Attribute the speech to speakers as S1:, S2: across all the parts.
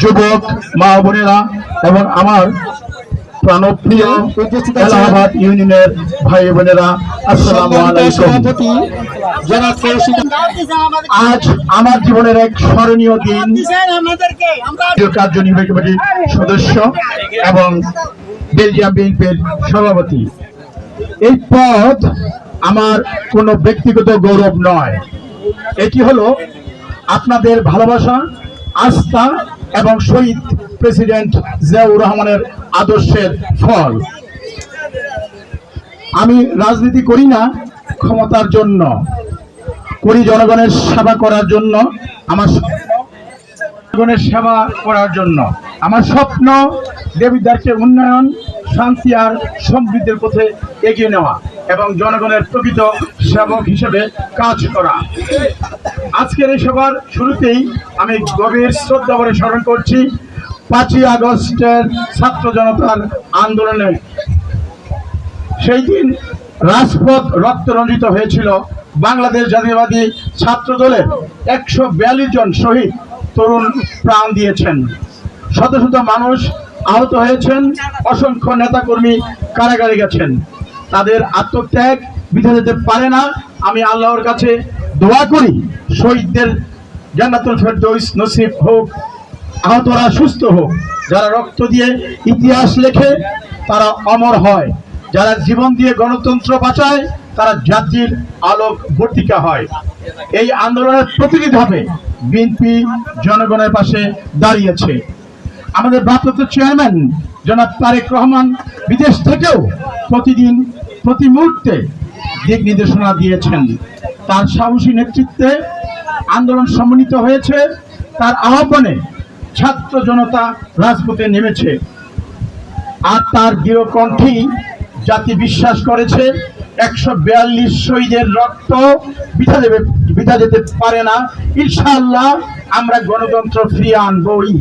S1: যুবক, মা বোনেরা এবং আমার প্রাণপ্রিয় এলাহাবাদ ইউনিয়নের ভাই বোনেরা, আসসালামু আজ আমার জীবনের এক স্মরণীয় দিন। কার্যনির্বাহী কমিটির সদস্য এবং বেলজিয়াম বিএনপির সভাপতি। এই পদ আমার কোনো ব্যক্তিগত গৌরব নয়। এটি হলো আপনাদের ভালোবাসা, আস্থা এবং শহীদ প্রেসিডেন্ট জিয়াউর রহমানের আদর্শের ফল। আমি রাজনীতি করি না ক্ষমতার জন্য, করি জনগণের সেবা করার জন্য, আমার জনগণের সেবা করার জন্য। আমার স্বপ্ন দেবীদারকে উন্নয়ন, শান্তি আর সমৃদ্ধির পথে এগিয়ে নেওয়া। এবং জনগণের প্রকৃত সেবক হিসেবে কাজ করা। আজকের এই সভার শুরুতেই আমি গভীর শ্রদ্ধা করে স্মরণ করছি, পাঁচই আগস্টের ছাত্র জনতার আন্দোলনে। সেই দিন রাজপথ রক্ত রঞ্জিত হয়েছিল বাংলাদেশ জাতীয়বাদী ছাত্র দলের একশো বিয়াল্লিশ জন শহীদ তরুণ প্রাণ দিয়েছেন। শত শত মানুষ আহত হয়েছেন, অসংখ্য নেতাকর্মী কারাগারে গেছেন। তাদের আত্মত্যাগ বিধা যেতে পারে না। আমি আল্লাহর কাছে দোয়া করি, শহীদদের জান্নাতুল ফেরদৌস নসিব হোক, আহতরা সুস্থ হোক। যারা রক্ত দিয়ে ইতিহাস লেখে, তারা অমর হয়। যারা জীবন দিয়ে গণতন্ত্র বাঁচায়, তারা জাতির আলোক বর্তিকা হয়। এই আন্দোলনের প্রতিটি ধাপে বিএনপি জনগণের পাশে দাঁড়িয়েছে। আমাদের ভারপ্রাপ্ত চেয়ারম্যান জনাব তারেক রহমান বিদেশ থেকেও প্রতিদিন প্রতি মুহূর্তে দিক নির্দেশনা দিয়েছেন। তার সাহসী নেতৃত্বে আন্দোলন সম্মিলিত হয়েছে। তার আহ্বানে ছাত্র জনতা রাজপথে নেমেছে। আর তার দৃঢ় জাতি বিশ্বাস করেছে, একশো বিয়াল্লিশ শহীদের রক্ত বিধা দেবে, বিধা যেতে পারে না। ইনশাআল্লাহ আমরা গণতন্ত্র ফিরিয়ে আনবই।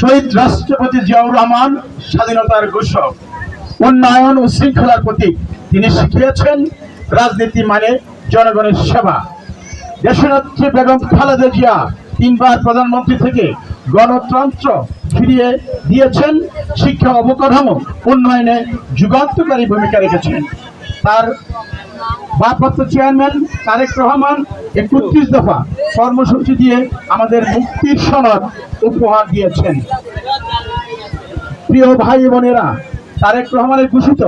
S1: শহীদ রাষ্ট্রপতি জিয়াউর রহমান স্বাধীনতার ঘোষক। উন্নয়ন ও শৃঙ্খলার প্রতীক তিনি শিখিয়েছেন রাজনীতি মানে জনগণের সেবা। দেশনেত্রী বেগম খালেদা জিয়া তিনবার প্রধানমন্ত্রী থেকে গণতন্ত্র ফিরিয়ে দিয়েছেন, শিক্ষা অবকাঠামো উন্নয়নে যুগান্তকারী ভূমিকা রেখেছেন। তার ভারপ্রাপ্ত চেয়ারম্যান তারেক রহমান একত্রিশ দফা কর্মসূচি দিয়ে আমাদের মুক্তির সনদ উপহার দিয়েছেন। প্রিয় ভাই বোনেরা তারেক রহমানের ঘোষিত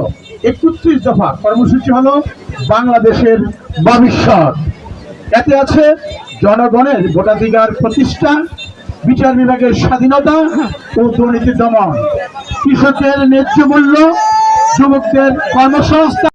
S1: একত্রিশ দফা কর্মসূচি হল বাংলাদেশের ভবিষ্যৎ। এতে আছে জনগণের ভোটাধিকার প্রতিষ্ঠা, বিচার বিভাগের স্বাধীনতা ও দুর্নীতি দমন। কৃষকের ন্যায্য মূল্য, যুবকদের কর্মসংস্থান